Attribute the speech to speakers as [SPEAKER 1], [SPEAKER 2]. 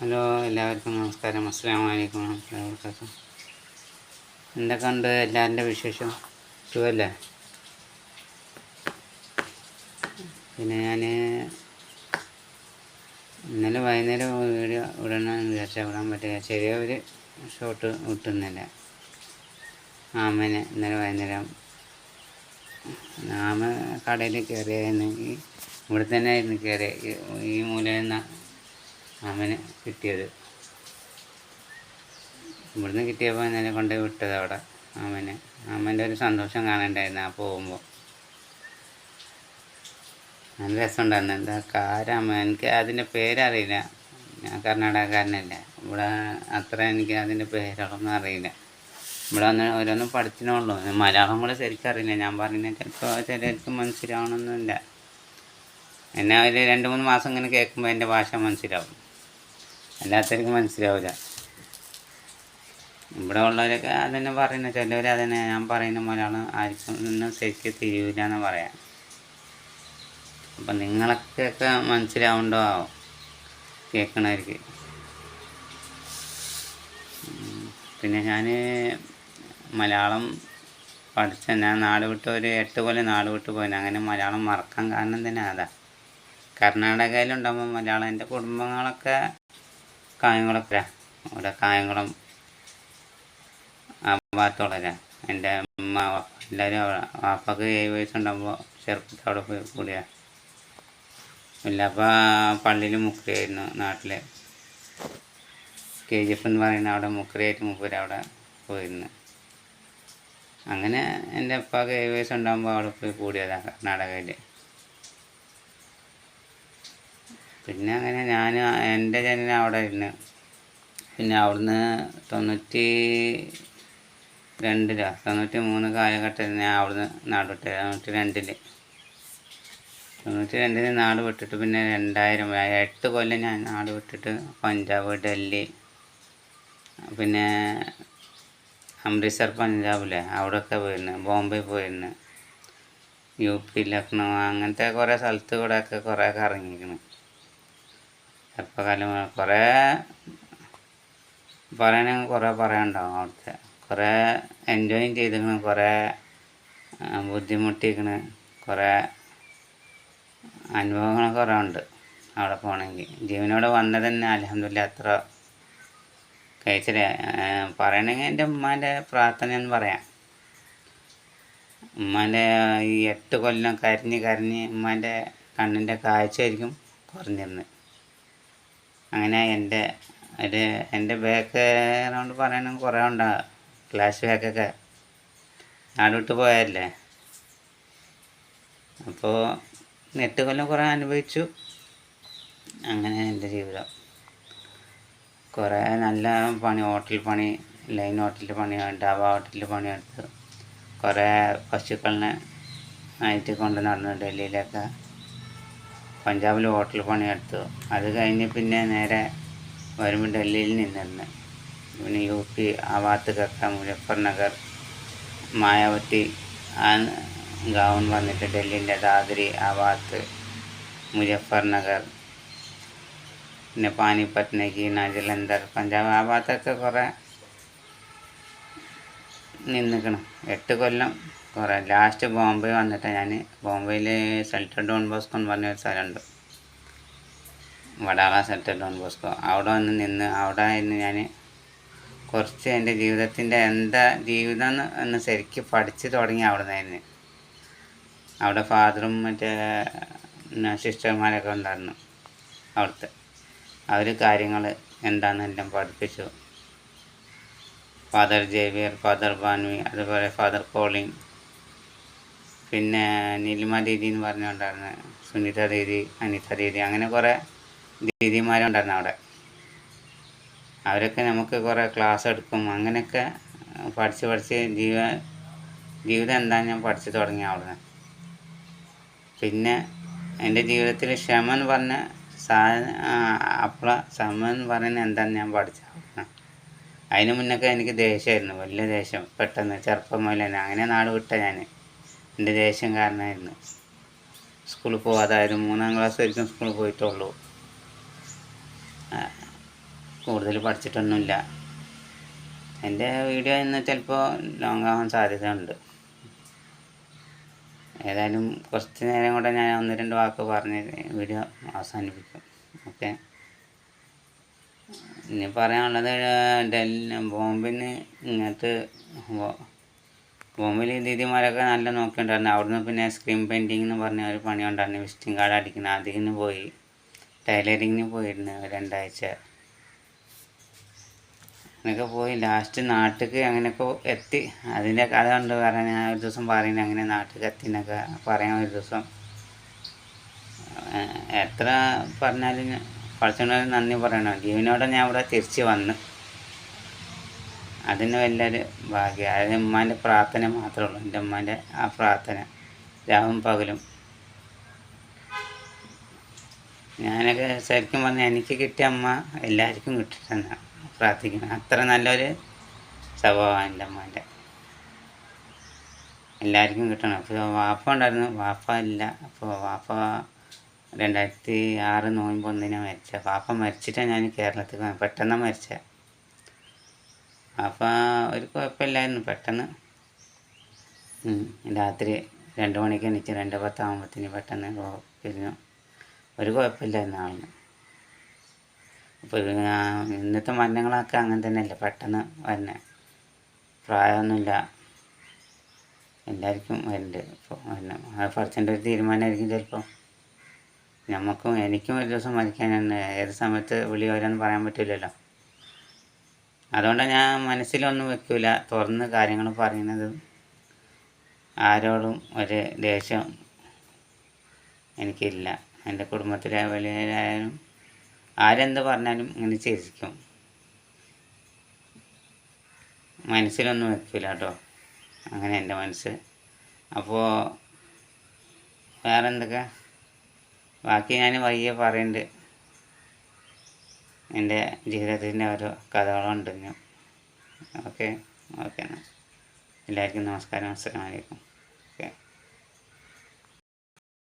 [SPEAKER 1] Hello എല്ലാവർക്കും നമസ്കാരം. അസ്സാം വലൈക്കും എന്തൊക്കെ ഉണ്ട് എല്ലാവരുടെ വിശേഷം? സുഖമല്ലേ? പിന്നെ ഞാൻ ഇന്നലെ വൈകുന്നേരം വീഡിയോ ഇടണമെന്ന് വിചാരിച്ചാൽ വിടാൻ പറ്റില്ല. ചെറിയ ഒരു ഷോട്ട് വിട്ടുന്നില്ല ആമനെ ഇന്നലെ വൈകുന്നേരം ആമ കടയിൽ കയറിയായിരുന്നെങ്കിൽ ഇവിടെ തന്നെ ആയിരുന്നു കയറിയ. ഈ മൂലയിൽ ആമനെ കിട്ടിയത്. ഇവിടുന്ന് കിട്ടിയപ്പോൾ ഞാൻ കൊണ്ട് വിട്ടത് അവിടെ ആമനെ ആമന്റെ ഒരു സന്തോഷം കാണണ്ടായിരുന്നു ആ പോകുമ്പോൾ നല്ല രസമുണ്ടായിരുന്നു എന്താ കാരാമ എനിക്ക് അതിന്റെ പേരറിയില്ല. ഞാൻ കർണാടകക്കാരനല്ല. ഇവിടെ അത്ര എനിക്ക് അതിന്റെ പേരുകളൊന്നും അറിയില്ല. ഇവിടെ വന്ന് ഓരോന്നും പഠിച്ചിനുള്ളൂ മലയാളം കൂടെ ശരിക്കും അറിയില്ല. ഞാൻ പറയുന്നത് ചിലപ്പോൾ ചിലർക്ക് മനസ്സിലാവണമെന്നില്ല. എന്നെ ഒരു രണ്ട് മൂന്ന് മാസം ഇങ്ങനെ കേൾക്കുമ്പോൾ എന്റെ ഭാഷ മനസ്സിലാവും. അല്ലാത്തവർക്ക് മനസ്സിലാവില്ല ഇവിടെ ഉള്ളവരൊക്കെ അതന്നെ പറയുന്ന. ചിലവർ അതന്നെ ഞാൻ പറയുന്ന മലയാളം ആർക്കും ഒന്നും ശരിക്ക് തിരിയില്ല എന്ന് പറയാം. അപ്പം നിങ്ങളൊക്കെ മനസ്സിലാവുണ്ടോ? കേൾക്കണവർക്ക് ഉം. പിന്നെ ഞാൻ മലയാളം പഠിച്ച ഞാൻ നാട് വിട്ട് ഒരു എട്ട് കൊല്ലം നാട് വിട്ട് പോയി അങ്ങനെ മലയാളം മറക്കാൻ കാരണം തന്നെ അതാ. കർണാടകയിലുണ്ടാകുമ്പോൾ മലയാളം എന്റെ കുടുംബങ്ങളൊക്കെ കായംകുളത്തില. ഇവിടെ കായംകുളം ആ ഭാഗത്തുള്ളവരാ എന്റെ അമ്മ എല്ലാവരും അവിടെ. വാപ്പക്ക് ഏഴ് വയസ്സുണ്ടാകുമ്പോൾ ചെറുപ്പത്തിൽ അവിടെ പോയി കൂടിയാ. ഇല്ല അപ്പോൾ പള്ളിയിൽ മുക്കറിയായിരുന്നു നാട്ടിൽ കെ ജി എഫ് എന്ന് പറയുന്ന അവിടെ മുക്കറിയായിട്ട് മുപ്പര് അവിടെ പോയിരുന്നു. അങ്ങനെ എന്റെ അപ്പാക്ക് ഏഴ് വയസ്സുണ്ടാകുമ്പോൾ അവിടെ പോയി കൂടിയതാണ് കർണാടകയിൽ പിന്നെ അങ്ങനെ ഞാൻ എന്റെ ജനനം അവിടെ ഇരുന്ന്. പിന്നെ അവിടുന്ന് തൊണ്ണൂറ്റി രണ്ടിലോ തൊണ്ണൂറ്റി മൂന്ന് കാലഘട്ടത്തിൽ ഞാൻ അവിടുന്ന് നാട് വിട്ടത് തൊണ്ണൂറ്റി രണ്ടിൽ തൊണ്ണൂറ്റി രണ്ടിൽ നാട് വിട്ടിട്ട് പിന്നെ രണ്ടായിരം എട്ട് കൊല്ലം ഞാൻ നാട് വിട്ടിട്ട് പഞ്ചാബ് ഡൽഹി പിന്നെ അമൃത്സർ പഞ്ചാബിലെ അവിടെയൊക്കെ പോയിരുന്നു ബോംബെ പോയിരുന്നു യു പി ലക്നൗ അങ്ങനത്തെ കുറേ സ്ഥലത്ത് കൂടെയൊക്കെ കുറേ കറങ്ങിയിരിക്കുന്നു ചെറുപ്പകാലം കുറേ പറയണമെങ്കിൽ കുറേ പറയാനുണ്ടാവും അവിടുത്തെ. കുറേ എൻജോയും ചെയ്തിരുന്നു കുറേ ബുദ്ധിമുട്ടിക്കണ് കുറേ അനുഭവങ്ങൾ കുറേ ഉണ്ട് അവിടെ പോകണമെങ്കിൽ ജീവനോട് വന്നത് തന്നെ അലഹമില്ല അത്ര കഴിച്ചില്ല പറയണമെങ്കിൽ എന്റെ ഉമ്മാന്റെ പ്രാർത്ഥന എന്ന് പറയാം. ഉമ്മാന്റെ ഈ എട്ട് കൊല്ലം കരഞ്ഞ് കരഞ്ഞ് ഉമ്മാന്റെ കണ്ണിന്റെ കാഴ്ചയായിരിക്കും കുറഞ്ഞിരുന്നത് അങ്ങനെ എന്റെ ഒരു എന്റെ ബാക്ക് കൊണ്ട് പറയണമെങ്കിൽ കുറേ ഉണ്ടാകും ക്ലാസ് ബാക്കൊക്കെ നാട് വിട്ട് പോയല്ലേ അപ്പോൾ എട്ട് കൊല്ലം കുറേ അനുഭവിച്ചു. അങ്ങനെ എന്റെ ജീവിതം. കുറേ നല്ല പണി ഹോട്ടൽ പണി ലൈൻ ഹോട്ടലിൽ പണി ഡാബ ഹോട്ടലിൽ പണിയെടുത്ത് കുറേ പശുക്കളിനെ ആയിട്ട് കൊണ്ട് നടന്നു ഡൽഹിയിലൊക്കെ. പഞ്ചാബിൽ ഹോട്ടൽ പണിയെടുത്തു. അത് കഴിഞ്ഞ് പിന്നെ നേരെ വരുമ്പോൾ ഡൽഹിയിൽ നിന്നിരുന്നു. പിന്നെ യു പി ആ ഭാഗത്തേക്കൊക്കെ മുസഫർ നഗർ മായാവതി ആ ഗൗൺ വന്നിട്ട് ഡൽഹിന്റെ ദാദ്രി ആ ഭാഗത്ത് നഗർ പിന്നെ പാനിപ്പത്ത് നഗീന ജലന്ധർ പഞ്ചാബ് ആ ഭാഗത്തൊക്കെ കുറേ നിന്നിക്കണം. എട്ട് കൊല്ലം കുറേ. ലാസ്റ്റ് ബോംബെ വന്നിട്ട് ഞാൻ ബോംബെയിൽ സെൽറ്റർ ഡോൺ ബോസ്കോ എന്ന് പറഞ്ഞ ഒരു സ്ഥലമുണ്ട്. വടാള സെൽറ്റർ ഡോൺ ബോസ്കോ അവിടെ വന്ന് നിന്ന് അവിടെ ആയിരുന്നു ഞാൻ കുറച്ച് എന്റെ ജീവിതത്തിന്റെ എന്താ ജീവിതം എന്ന് ശരിക്കും പഠിച്ച് തുടങ്ങി അവിടെ നിന്നായിരുന്നു അവിടെ ഫാദറും മറ്റേ സിസ്റ്റർമാരൊക്കെ ഉണ്ടായിരുന്നു അവിടുത്തെ. അവർ കാര്യങ്ങൾ എന്താണെന്നെല്ലാം പഠിപ്പിച്ചു. ഫാദർ ജേവിയർ ഫാദർ ബാൻവി അതുപോലെ ഫാദർ കോളിൻ പിന്നെ നീലിമ ദീദി എന്ന് പറഞ്ഞുകൊണ്ടായിരുന്നു സുനിത ദീദി അനിത ദീദി അങ്ങനെ കുറേ ദീദിമാരുണ്ടായിരുന്നു അവിടെ. അവരൊക്കെ നമുക്ക് കുറേ ക്ലാസ് എടുക്കും. അങ്ങനെയൊക്കെ പഠിച്ച് പഠിച്ച് ജീവ ജീവിതം എന്താണെന്ന് ഞാൻ പഠിച്ചു തുടങ്ങി അവിടെ പിന്നെ എന്റെ ജീവിതത്തിൽ ക്ഷമ എന്ന് പറഞ്ഞ സാധന അപ്പള ക്ഷമ എന്ന് പറയുന്നത് എന്താണെന്ന് ഞാൻ പഠിച്ചു അവിടുന്ന്. അതിന് മുന്നൊക്കെ എനിക്ക് ദേഷ്യമായിരുന്നു വലിയ ദേഷ്യം പെട്ടെന്ന് ചെറുപ്പം മുതൽ അങ്ങനെ നാട് വിട്ട ഞാൻ എന്റെ ദേഷ്യം കാരണമായിരുന്നു സ്കൂളിൽ പോകാതായത് മൂന്നാം ക്ലാസ് വരിക്കും സ്കൂളിൽ പോയിട്ടുള്ളൂ. കൂടുതൽ പഠിച്ചിട്ടൊന്നുമില്ല. എന്റെ വീഡിയോ ഇന്ന് ചിലപ്പോൾ ലോങ് ആവാൻ സാധ്യതയുണ്ട്. ഏതായാലും കുറച്ച് നേരം കൂടെ ഞാൻ ഒന്ന് രണ്ട് വാക്ക് പറഞ്ഞ് വീഡിയോ അവസാനിപ്പിക്കും. ഓക്കെ? ഇനി പറയാനുള്ളത് ഡൽ ബോംബിന് ഇങ്ങോട്ട് ബോംബെയിൽ ദീദിമാരൊക്കെ നല്ല നോക്കിയിട്ടുണ്ടായിരുന്നു അവിടുന്ന് പിന്നെ സ്ക്രീൻ പെയിന്റിങ് എന്ന് പറഞ്ഞ ഒരു പണി ഉണ്ടായിരുന്നു വിസിറ്റിംഗ് കാർഡ് അടിക്കുന്ന അതിന് പോയി. ടൈലറിങ്ങിന് പോയിരുന്നു രണ്ടാഴ്ച. അങ്ങനെയൊക്കെ പോയി. ലാസ്റ്റ് നാട്ടിലേക്ക് അങ്ങനെയൊക്കെ എത്തി. അതിന്റെ കഥ ഉണ്ട് പറയാൻ ഞാൻ ഒരു ദിവസം പറയുന്നത് അങ്ങനെ നാട്ടിലേക്ക് എത്തിന്നൊക്കെ പറയാൻ ഒരു ദിവസം. എത്ര പറഞ്ഞാലും കുറച്ചുകൂടെ നന്ദി പറയണം. ജീവനോടെ ഞാൻ ഇവിടെ തിരിച്ച് വന്നു. അതിന് വലിയൊരു ഭാഗ്യം. അതിന് ഉമ്മാന്റെ പ്രാർത്ഥന മാത്രമേ ഉള്ളൂ. എന്റെ ഉമ്മാന്റെ ആ പ്രാർത്ഥന രാവും പകലും. ഞാനൊക്കെ ശരിക്കും പറഞ്ഞാൽ എനിക്ക് കിട്ടിയ അമ്മ എല്ലാവർക്കും കിട്ടിയിട്ടെന്നാണ് പ്രാർത്ഥിക്കുന്നത് അത്ര നല്ലൊരു സ്വഭാവമാണ് എന്റെ അമ്മേന്റെ എല്ലാവർക്കും കിട്ടണം. അപ്പോൾ വാപ്പ ഉണ്ടായിരുന്നു. വാപ്പ ഇല്ല. അപ്പോൾ വാപ്പ രണ്ടായിരത്തി ആറ് നോയമ്പ് ഒന്നിനാണ് മരിച്ചത് വാപ്പ മരിച്ചിട്ടാണ് ഞാൻ കേരളത്തിൽ പെട്ടെന്നാണ് പെട്ടെന്ന് മരിച്ചത് അപ്പം ഒരു കുഴപ്പമില്ലായിരുന്നു. പെട്ടെന്ന്. രാത്രി രണ്ട് മണിക്ക് എണീച്ച് രണ്ട് പത്താകുമ്പോഴത്തേന് പെട്ടെന്ന് പിരിഞ്ഞു ഒരു കുഴപ്പമില്ലായിരുന്നു ആളിന്. അപ്പോൾ ഇന്നത്തെ മരണങ്ങളൊക്കെ അങ്ങനെ തന്നെയല്ലേ പെട്ടെന്ന് വരുന്നത് പ്രായമൊന്നുമില്ല. എല്ലാവർക്കും വരുന്നുണ്ട് ഇപ്പോൾ മരണം പഠിച്ചേണ്ട ഒരു തീരുമാനമായിരിക്കും ചിലപ്പോൾ നമുക്കും എനിക്കും ഒരു ദിവസം മരിക്കാനാണ്. ഏത് സമയത്ത് വിളി വരാമെന്ന് പറയാൻ പറ്റില്ലല്ലോ. അതുകൊണ്ടാണ് ഞാൻ മനസ്സിലൊന്നും വെക്കില്ല തുറന്ന് കാര്യങ്ങൾ പറയുന്നത് ആരോടും ഒരു ദേഷ്യം എനിക്കില്ല. എന്റെ കുടുംബത്തിലെ വലിയവരായാലും ആരെന്ത് പറഞ്ഞാലും ഇങ്ങനെ ചിരിക്കും. മനസ്സിലൊന്നും വെക്കില്ല കേട്ടോ. അങ്ങനെ എന്റെ മനസ്സ്. അപ്പോൾ വേറെന്തൊക്കെ? ബാക്കി ഞാൻ വയ്യ പറയുന്നുണ്ട് എന്റെ ജീവിതത്തിന്റെ ഓരോ കഥകളുണ്ട് ഓക്കെ? ഓക്കെ എന്നാൽ. എല്ലാവർക്കും നമസ്കാരം. അസ്സലാമു അലൈക്കും.